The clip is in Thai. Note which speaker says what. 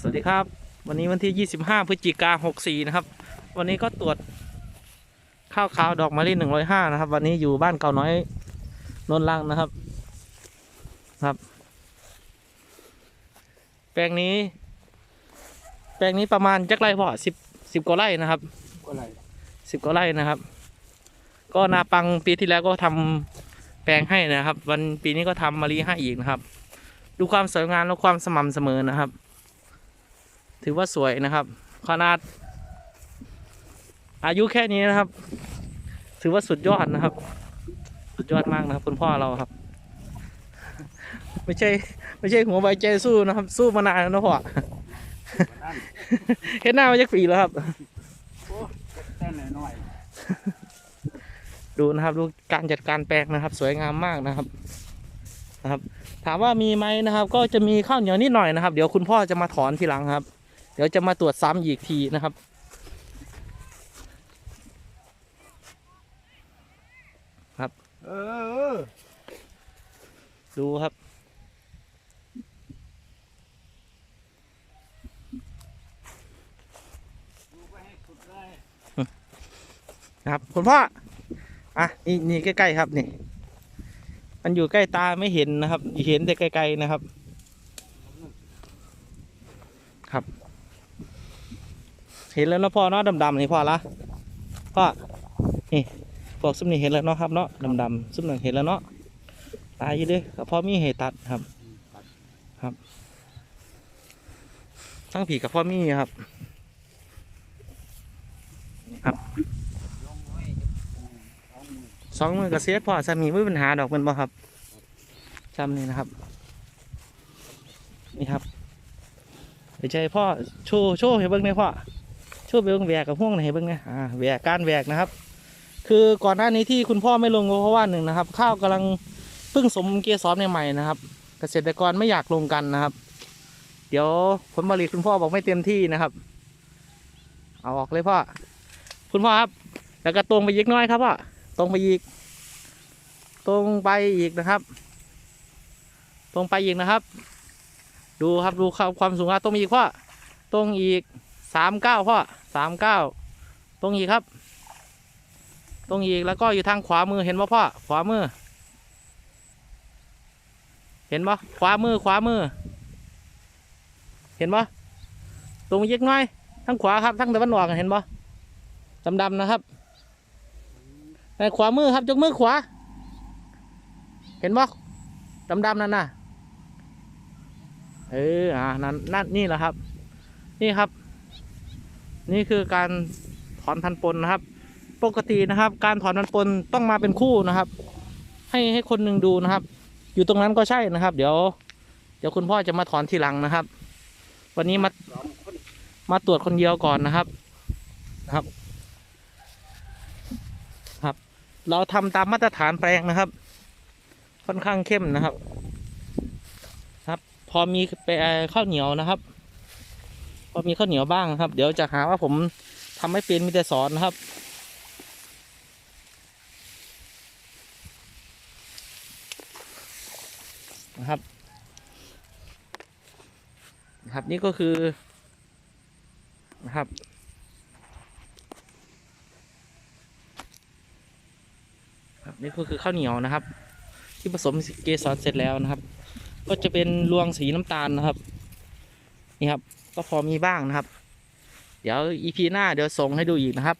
Speaker 1: สวัสดีครับ วันนี้วันที่ 25 พฤศจิกา64 นะครับ วันนี้ก็ตรวจข้าวขาวดอกมะลิ105 นะครับ วันนี้อยู่บ้านเก่าน้อยนนท์ลังนะครับครับ แปลงนี้ แปลงนี้ประมาณจักไรพ่อสิบสิบกว่าไร่นะครับ
Speaker 2: ก็ไร
Speaker 1: สิบกว่าไร่นะครับ ก็นาปังปีที่แล้วก็ทำแปลงให้นะครับ วันปีนี้ก็ทำมะลิให้อีกนะครับ ดูความสวยงามและความสม่ำเสมอนะครับ ถือว่าสวยนะครับ ขนาด อายุแค่นี้นะครับ ถือว่าสุดยอดนะครับ สุดยอดมากนะครับ คุณพ่อเราครับ ไม่ใช่ ไม่ใช่หัวใบใจสู้นะครับ สู้มานานแล้วนะพ่อ
Speaker 2: นั่น
Speaker 1: เห็นหน้ามาจากปีแล้วครับ
Speaker 2: โอ้แต้นหน่อย
Speaker 1: ดูนะครับดูการจัดการแปลงนะครับ สวยงามมากนะครับนะครับ ถามว่ามีไหมนะครับ ก็จะมีข้าวเหนียวนิดหน่อยนะครับ เดี๋ยวคุณพ่อจะมาถอนทีหลังครับเดี๋ยวจะมาตรวจซ้ำอีกทีนะครับ
Speaker 2: ๆเออ
Speaker 1: ดูครับ ครับคุณพ่อ อะ นี่นี่ใกล้ๆครับนี่ มันอยู่ใกล้ตาไม่เห็นนะครับ เห็นแต่ไกลๆนะครับ ครับ เห็นแล้วเนาะพ่อเนาะดำๆนี่พ่อละพ่อนี่พวกซุ้มนี่เห็นแล้วเนาะครับเนาะดำๆซุ้มหนึ่งเห็นแล้วเนาะตายอยู่เด้ก็พ่อมีเหตุตัดครับ ครับทั้งผีกับพ่อมีครับ
Speaker 2: ลงไว้เอามือ
Speaker 1: สองมือกระเสียพ่อสามีไม่ปัญหาดอกเป็นบ่ครับจำนี่นะครับ นี่ครับเดี๋ยวใจพ่อโชว์โชว์ให้เบิ้งหน่อยพ่อ ช่ว์ไปเบิ้งแหวกกับห่วงหน่อยให้เบิ้งนะอ่าแหวกการแหวกนะครับ คือก่อนหน้านี้ที่คุณพ่อไม่ลงก็เพราะว่าหนึ่งนะครับ ข้าวกำลังเพิ่งสมเกสรใหม่ๆนะครับ เกษตรกรไม่อยากลงกันนะครับ เดี๋ยวผลผลิตคุณพ่อบอกไม่เต็มที่นะครับ เอาออกเลยพ่อคุณพ่อครับ แล้วก็ตรงไปยิกน้อยครับพ่อตรงไปอีก ตรงไปอีกนะครับ ตรงไปอีกนะครับ ดูครับดูความความสูงครับตรงอีกพ่อตรงอีกสามเก้าพ่อ สามเก้าตรงอีกครับ ตรงอีกแล้วก็อยู่ทางขวามือเห็นป่ะพ่อขวามือ เห็นป่ะขวามือขวามือ เห็นป่ะตรงอีกน้อยทางขวาครับทางตะวันออกเห็นป่ะดำๆนะครับในขวามือครับยกมือขวา เห็นบ่ดำๆนั่นน่ะเอออ่านั่นนั่นนี่แหละครับ นี่ครับ นี่คือการถอนพันปนนะครับ ปกตินะครับ การถอนพันปนต้องมาเป็นคู่นะครับ ให้ให้คนหนึ่งดูนะครับ อยู่ตรงนั้นก็ใช่นะครับ เดี๋ยว เดี๋ยวคุณพ่อจะมาถอนทีหลังนะครับ วันนี้มามาตรวจคนเดียวก่อนนะครับนะครับ ครับ เราทำตามมาตรฐานแปลงนะครับ ค่อนข้างเข้มนะครับ ครับ พอมีไปข้าวเหนียวนะครับ อมีข้าวเหนียวบ้างครับ เดี๋ยวจะหาว่าผมทำไม่เป็นมีแต่สอนนะครับ นะครับนะครับนี่ก็คือนะครับครับนี่ก็คือข้าวเหนียวนะครับ ที่ผสมเกสรเสร็จแล้วนะครับ ก็จะเป็นรวงสีน้ำตาลนะครับนี่ครับ ก็พอมีบ้างนะครับ เดี๋ยวอีพีหน้าเดี๋ยวส่งให้ดูอีกนะครับ